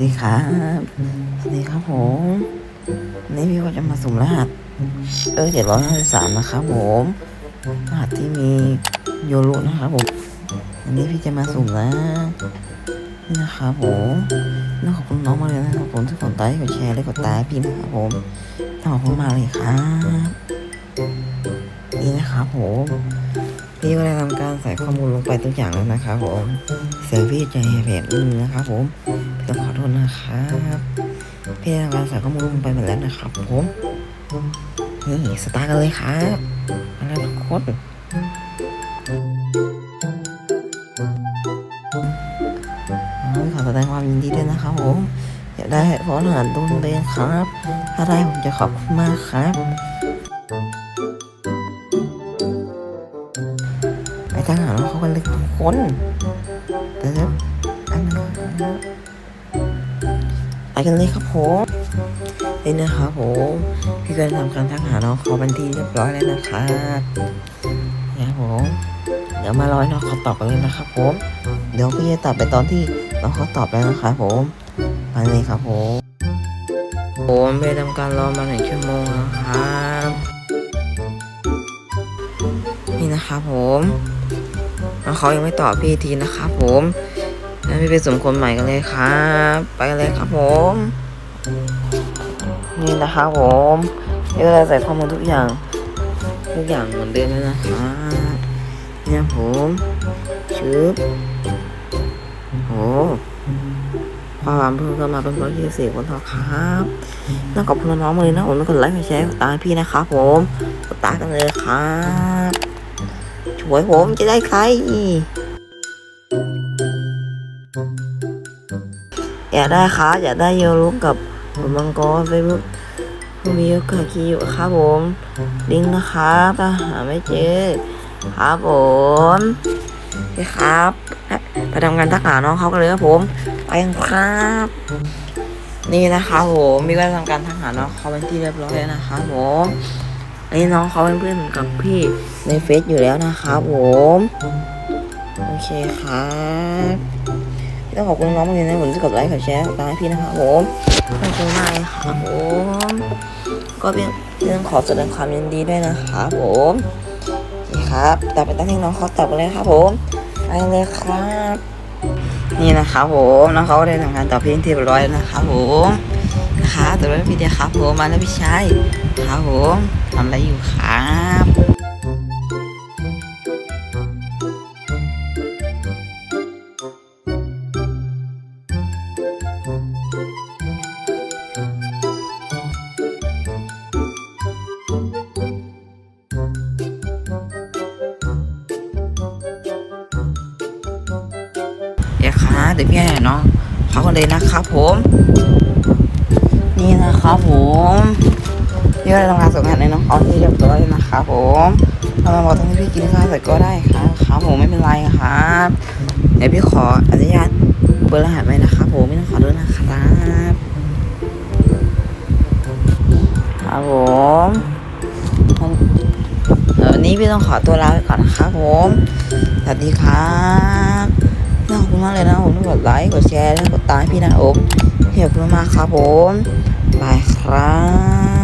ดีครับสวัสดีครับผมนนี้พี่ก็จะมาสุ่มรหัส เออเจ็ดร้อยห้าสิบสามนะครับผมรหัสที่มีโยรุนะครับผมวันนี้พี่จะมาสุ่มนะนี่นะครับผมต้องขอบคุณน้องมากเลยนะครับผมที่กดไลค์กดแชร์และกดตามให้พี่นะครับผมต้องขอบคุณมากเลยครับนี่นะครับผม พี่ก็ได้ทำการใส่ข้อมูลลงไปทุกอย่างแล้วนะครับผมเสียงพี่จะแหบๆนิดนึงนะครับผมต้องขอโทษนะครับพี่ทำการใส่ข้อมูลลงไปหมดแล้วนะครับผมนี่สตาร์กันเลยครับมาแล้วทุกคนขอแสดงความยินดีด้วยนะครับผมอยากได้พร้อมอาหารตุ้นเบนครับ ถ้าได้ผมจะขอบคุณมากครับ ไปทางหาเราเขากันเลยทุกคนเดี๋ยวอันนึงนะไปกันเลยครับผมนี่นะครับผมพี่ก็ได้ทำการทักหาน้องเขาเป็นที่เรียบร้อยแล้วนะครับนี่ครับผมเดี๋ยวมารอให้น้องเขาตอบกันเลยนะครับผมเดี๋ยวพี่จะตอบไปตอนที่น้องเขาตอบแล้วนะครับผมไปเลยครับผมผมไปทำการรอมาหนึ่งชั่วโมงแล้วครับนี่นะครับผม น้องเขายังไม่ตอบพี่ทีนะครับผมงั้นพี่ไปสมคนใหม่กันเลยครับ ไปเลยครับผม นี่นะครับผมนี่ก็จะใส่ข้อมูลทุกอย่าง ทุกอย่างเหมือนเดิมเลยนะครับเนี่ยผมชึบโอ้ความเพิ่มเข้ามาเป็นร้อยยี่สิบคนต่อครับต้องขอบคุณน้องๆมาเลยนะผมต้องกดไลค์กดแชร์ตามพี่นะครับผมตากันเลยครับ ช่วยผมจะได้ใครอยากได้ครับอยากได้โยรุกกับผลมังกรเฟซบุ๊กมีโอกาสคีอยู่ครับผมลิงนะครับถ้าหาไม่เจอครับผมโอเครับไปทำงานทักหาน้องเขากันเลยครับผมไปครับ นี่นะครับผมมีก็ทำการทักหาน้องเขาเป็นที่เรียบร้อยแล้วนะครับผม อันนี้น้องเขาเป็นเพื่อนกับพี่ในเฟซอยู่แล้วนะครับผมโอเคครับต้องขอบคุณน้องมากเลยนะผมจะกดไลค์กดแชร์ตามให้พี่นะครับผมขอบคุณมากเลยครับผมก็เป็นเรื่องขอแสดงความยินดีด้วยนะครับผมนี่ครับแต่ไปตั้งให้น้องเขาตอบกันเลยครับผมไปเลยครับ นี่นะครับผมน้องเขาได้ทำงานตอบพี่ที่เรียบร้อยแล้วนะครับผมครับต่ว่าพี่เดียครับผมมาแล้วพี่ชาย ครับผมทำอะไรอยู่ครับเดี๋ยวค่ะเดี๋ยวพี่ให้น้องเขากันเลยนะครับผม นี่นะครับผม พี่ก็ได้ทำงานส่งงานในน้องเขาที่เรียบร้อยแล้วนะครับผมถ้ามาบอกตรงที่พี่กินข้าวเสร็จก็ได้ครับครับผมไม่เป็นไรครับเดี๋ยวพี่ขออนุญาตเบอร์รหัสไว้นะครับผมไม่ต้องขอด้วยนะครับครับผมเดี๋ยววันนี้พี่ต้องขอตัวลาไปก่อนนะครับผมสวัสดีครับขอบคุณมากเลยนะผมต้องกดไลค์กดแชร์และกดตามพี่นะผมขอบคุณมากครับผมบายครับ